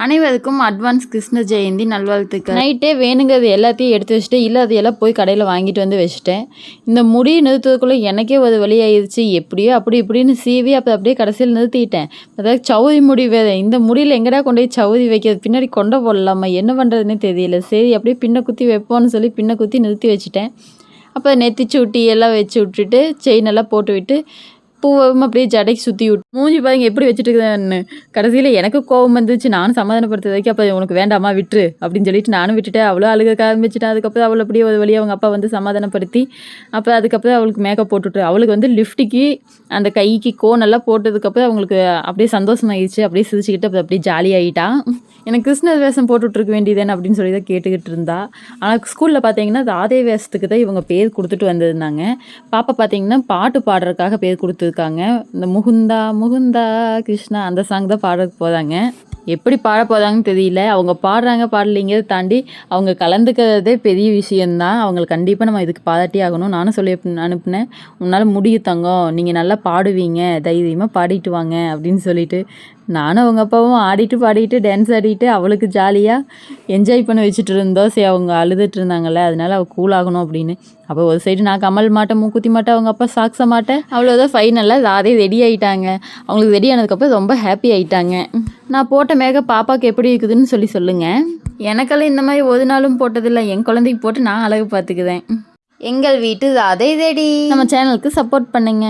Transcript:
அனைவருக்கும் அட்வான்ஸ் கிருஷ்ண ஜெயந்தி நல்வாழ்த்துக்கள். நைட்டே வேணுங்கிறது எல்லாத்தையும் எடுத்து வச்சுட்டு இல்லை அதையெல்லாம் போய் கடையில் வாங்கிட்டு வந்து வச்சுட்டேன். இந்த முடி நிறுத்துறதுக்குள்ளே எனக்கே ஒரு வழியாயிருச்சு. எப்படியோ அப்படி இப்படின்னு சீவி அப்போ அப்படியே கடைசியில் நிறுத்திட்டேன். அதாவது சவுதி முடி வேறு இந்த முடியில் எங்கடா கொண்டு போய் சவுதி வைக்கிறது? பின்னாடி கொண்ட போடலாமா? என்ன பண்ணுறதுனே தெரியல. சரி அப்படியே பின்ன குத்தி வைப்போம்னு சொல்லி பின்ன குத்தி நிறுத்தி வச்சுட்டேன். அப்போ நெத்திச்சு விட்டி எல்லாம் வச்சு விட்டுட்டு செயின் எல்லாம் போட்டு விட்டு பூவும் அப்படியே ஜடைக்கு சுற்றி விட்டு மூஞ்சி பாருங்க எப்படி வச்சுட்டு கடைசியில் எனக்கு கோவம் வந்துச்சு நானும் சமாதானப்படுத்துறதுக்கு அப்போ உனக்கு வேண்டாமா விட்டுரு அப்படின்னு சொல்லிட்டு நானும் விட்டுட்டேன். அவ்வளோ அழுக ஆரம்பிச்சிட்டேன் அதுக்கப்புறம் அவள் அப்படியே ஒரு வழியாக அவங்க அப்பா வந்து சமாதானப்படுத்தி அப்புறம் அதுக்கப்புறம் அவளுக்கு மேக்கப் போட்டுட்டு அவளுக்கு வந்து லிஃப்ட்டுக்கு அந்த கைக்கு கோனெல்லாம் போட்டதுக்கப்புறம் அவங்களுக்கு அப்படியே சந்தோஷமாயிடுச்சு அப்படியே சிரிச்சுக்கிட்டு அப்புறம் அப்படியே ஜாலியாகிட்டான் எனக்கு கிருஷ்ணர் வேஷம் போட்டுட்ருக்க வேண்டியதுன்னு அப்படின்னு சொல்லி தான் கேட்டுக்கிட்டு இருந்தா. ஆனால் ஸ்கூலில் பார்த்தீங்கன்னா ராதே வேஷத்துக்கு தான் இவங்க பேர் கொடுத்துட்டு வந்திருந்தாங்க. பாப்பா பார்த்தீங்கன்னா பாட்டு பாடுறதுக்காக பேர் கொடுத்துருக்காங்க. இந்த முகுந்தா முகுந்தா கிருஷ்ணா அந்த சாங் தான் பாடுறதுக்கு போகிறாங்க எப்படி பாட போகிறாங்கன்னு தெரியல. அவங்க பாடுறாங்க பாடலைங்கிறத தாண்டி அவங்க கலந்துக்கிறதே பெரிய விஷயந்தான் அவங்களுக்கு கண்டிப்பாக நம்ம இதுக்கு பாராட்டி ஆகணும். நானும் சொல்லி அனுப்புனேன். உன்னால் முடியும் தங்கம். நீங்கள் நல்லா பாடுவீங்க. தைரியமாக பாடிட்டு வாங்க அப்படின்னு சொல்லிட்டு நானும் அவங்க அப்பாவும் ஆடிட்டு பாடிட்டு டான்ஸ் ஆடிட்டு அவளுக்கு ஜாலியாக என்ஜாய் பண்ண வச்சுட்டு இருந்தோம் சரி அவங்க அழுதுட்டு இருந்தாங்கல்ல அதனால அவள் கூல் ஆகணும் அப்படின்னு. அப்போ ஒரு சைடு நான் கமல் மாட்டேன் மூக்குத்தி மாட்டேன் அவங்க அப்பா சாக்ஸ மாட்டேன். அவ்வளோதான் ஃபைனலாக ராதே ரெடி ஆகிட்டாங்க அவங்களுக்கு ரெடி ஆனதுக்கப்புறம் ரொம்ப ஹாப்பி ஆகிட்டாங்க நான் போட்ட மேக பாப்பாவுக்கு எப்படி இருக்குதுன்னு சொல்லி சொல்லுங்கள் எனக்கெல்லாம் இந்த மாதிரி ஒரு நாளும் போட்டதில்லை. என் குழந்தைக்கு போட்டு நான் அழகு பார்த்துக்குதேன் எங்கள் வீட்டு ராதே ரெடி நம்ம சேனலுக்கு சப்போர்ட் பண்ணுங்க.